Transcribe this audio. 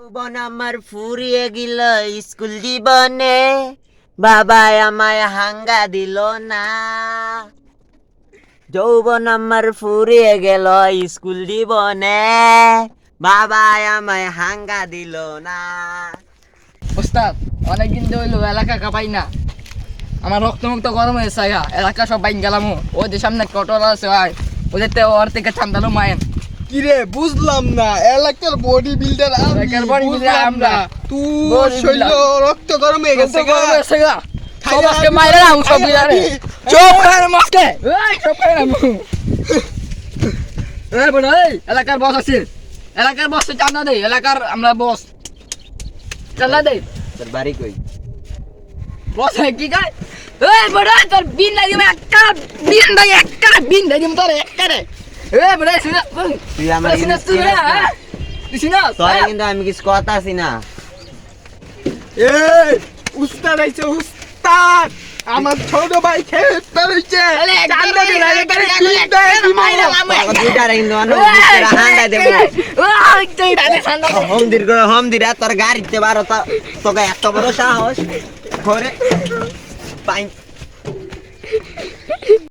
যৌবন আমার ফুরিয়ে গেল, স্কুল জীবনে। বাবা আমায় হাঙ্গা দিল না। যৌবন আমার ফুরিয়ে গেল, স্কুল জীবনে। বাবা আমায় হাঙ্গা দিল না। ওস্তাদ, অনেকদিন তো হইল এলাকা কাপাই না। আমার রক্ত মুক্ত গরম হয়েছে এলাকা সব বাইন গেলাম ওদের সামনে কটল আছে ওদের তো ওর থেকে চান্দালো মায়েন কিরে বুঝলাম না। এলাকার বডি বিল্ডার আমরা। তুই Body শৈল রক্ত গরম হয়ে গেছে মাইরে না সব খাইয়া বিলারে। আবি। চুপ করে মাস্কে এই না এই বড় এই এলাকার বস আছে। এলাকার বস চান্দা দে এলাকার আমরা বস চান্দা দে। তোর বাড়ি কই? বস কি গায় এই বড় তোর বিন লাগি একটা বিন লাগি একটা বিন লাগি তোর একটা এই বড় শুনে তুই আমার শুনে চিনিস না। তুই কিন্তু আমি কিছু কথা আছি না এই উস্তাদ আইছে উস্তাদ আমার ছোট ভাই খেতে রইছে আরে, চান্দা দিন আরে, দুই দেয় দিমু। মাইরা। তোকে দুইটারে কিন্তু অন্য হাঙ্গা দেবো হোম দির করে হোম দিরা তোর গাড়িতে বারো তো তোকে এত বড় সাহস ঘরে পাই